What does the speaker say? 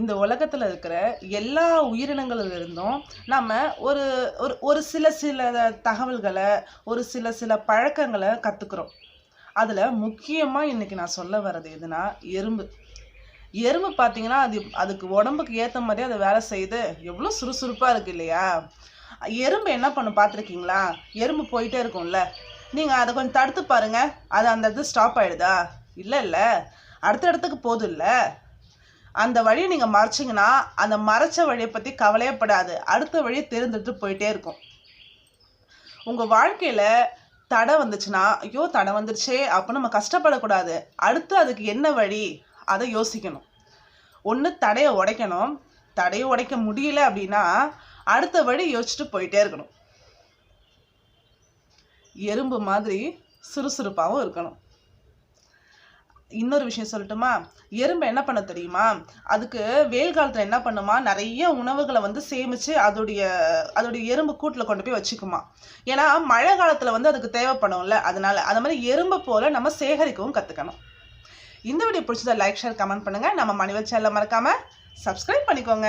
இந்த உலகத்தில் இருக்கிற எல்லா உயிரினங்களில் இருந்தும் நம்ம ஒரு ஒரு ஒரு சில சில தகவல்களை ஒரு சில சில பழக்கங்களை கற்றுக்குறோம் அதில் முக்கியமாக இன்றைக்கி நான் சொல்ல வர்றது எதுனா எறும்பு. எறும்பு பார்த்தீங்கன்னா அது அதுக்கு உடம்புக்கு ஏற்ற மாதிரி அதை வேலை செய்யுது. எவ்வளோ சுறுசுறுப்பாக இருக்கு இல்லையா? எறும்பு என்ன பண்ணும் பார்த்துருக்கீங்களா எறும்பு போயிட்டே இருக்கும்ல. நீங்கள் அதை கொஞ்சம் தடுத்து பாருங்கள் அது அந்த இது ஸ்டாப் ஆகிடுதா இல்லை இல்லை. அடுத்த இடத்துக்கு போதும் இல்லை. அந்த வழியை நீங்கள் மறைச்சிங்கன்னா அந்த மறைச்ச வழியை பற்றி கவலையப்படாது அடுத்த வழியை தேர்ந்தெடுத்து போயிட்டே இருக்கும். உங்கள் வாழ்க்கையில் தடை வந்துச்சுன்னா ஐயோ தடை வந்துருச்சே அப்போ நம்ம கஷ்டப்படக்கூடாது. அடுத்து அதுக்கு என்ன வழி? அதை யோசிக்கணும். ஒன்று தடையை உடைக்கணும். தடையை உடைக்க முடியல அப்படின்னா அடுத்த வழி யோசிச்சுட்டு போயிட்டே இருக்கணும். எறும்பு மாதிரி சுறுசுறுப்பாகவும் இருக்கணும். இன்னொரு விஷயம் சொல்லட்டுமா? எறும்பு என்ன பண்ண தெரியுமா? அதுக்கு வெயில் காலத்தில் என்ன பண்ணுமா? நிறைய உணவுகளை வந்து சேமித்து அதோடைய அதோடைய எறும்பு கூட்டில் கொண்டு போய் வச்சுக்குமா. ஏன்னா மழை காலத்தில் வந்து அதுக்கு தேவைப்படும்ல. அதனால அது மாதிரி எறும்பை போல நம்ம சேகரிக்கவும் கற்றுக்கணும் இந்த வீடியோ பிடிச்சதை லைக் ஷேர் கமெண்ட் பண்ணுங்கள் நம்ம மணிவல் சேனலை மறக்காமல் சப்ஸ்கிரைப் பண்ணிக்கோங்க.